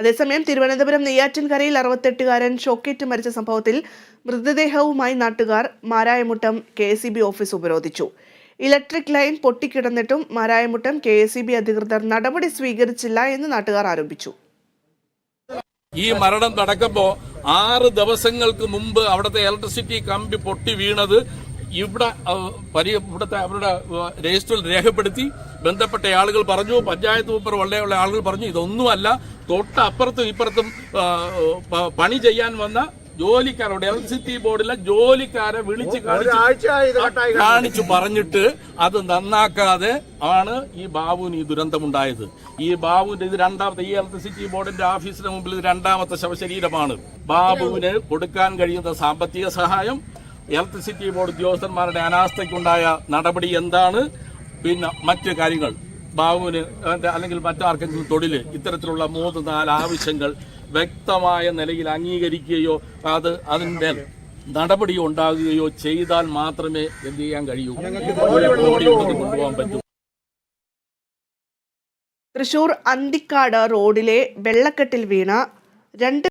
അതേസമയം തിരുവനന്തപുരം നെയ്യാറ്റിൻകരയിൽ അറുപത്തെട്ടുകാരൻ ഷോക്കേറ്റ് മരിച്ച സംഭവത്തിൽ മൃതദേഹവുമായി നാട്ടുകാർ മാരായമുട്ടം കെ ഓഫീസ് ഉപരോധിച്ചു. ഇലക്ട്രിക് ലൈൻ പൊട്ടിക്കിടന്നിട്ടും മാരായമുട്ടം കെ അധികൃതർ നടപടി സ്വീകരിച്ചില്ല എന്ന് നാട്ടുകാർ ആരോപിച്ചു. ഈ മരണം നടക്കുമ്പോ ആറ് ദിവസങ്ങൾക്ക് മുമ്പ് അവിടുത്തെ ഇലക്ട്രിസിറ്റി കമ്പി പൊട്ടി വീണത് ഇവിടെ പരി ഇവിടുത്തെ അവരുടെ രജിസ്റ്ററിൽ രേഖപ്പെടുത്തി ബന്ധപ്പെട്ട ആളുകൾ പറഞ്ഞു പഞ്ചായത്ത് ഉപ്പർ വള്ളയുള്ള ആളുകൾ പറഞ്ഞു ഇതൊന്നുമല്ല തൊട്ടപ്പുറത്തും ഇപ്പുറത്തും പണി ചെയ്യാൻ വന്ന ജോലിക്കാരോട് എൽ സി ടി ബോർഡിലെ ജോലിക്കാരെ വിളിച്ച് കാണിച്ചു കാണിച്ചു പറഞ്ഞിട്ട് അത് നന്നാക്കാതെ ആണ് ഈ ബാബുവിന് ഈ ദുരന്തമുണ്ടായത്. ഈ ബാബുവിന്റെ ഇത് രണ്ടാമത്തെ ഈ ഇലക്ട്രിസിറ്റി ബോർഡിന്റെ ഓഫീസിന് മുമ്പിൽ ഇത് രണ്ടാമത്തെ ശവശരീരമാണ്. ബാബുവിന് കൊടുക്കാൻ കഴിയുന്ന സാമ്പത്തിക സഹായം ഇലക്ട്രിസിറ്റി ബോർഡ് ഉദ്യോഗസ്ഥന്മാരുടെ അനാസ്ഥയ്ക്കുണ്ടായ നടപടി എന്താണ്? പിന്നെ മറ്റു കാര്യങ്ങൾ. ബാബുവിന് അല്ലെങ്കിൽ മറ്റാർക്കെങ്കിലും തൊഴിൽ ഇത്തരത്തിലുള്ള മൂന്ന് നാല് ആവശ്യങ്ങൾ വ്യക്തമായ നിലയിൽ അംഗീകരിക്കുകയോ അത് അതിന്റെ നടപടി ഉണ്ടാകുകയോ ചെയ്താൽ മാത്രമേ എന്ത് ചെയ്യാൻ കഴിയൂ? കൊണ്ടുപോകാൻ പറ്റൂ. തൃശൂർ അന്തിക്കാട് റോഡിലെ വെള്ളക്കെട്ടിൽ വീണ രണ്ട്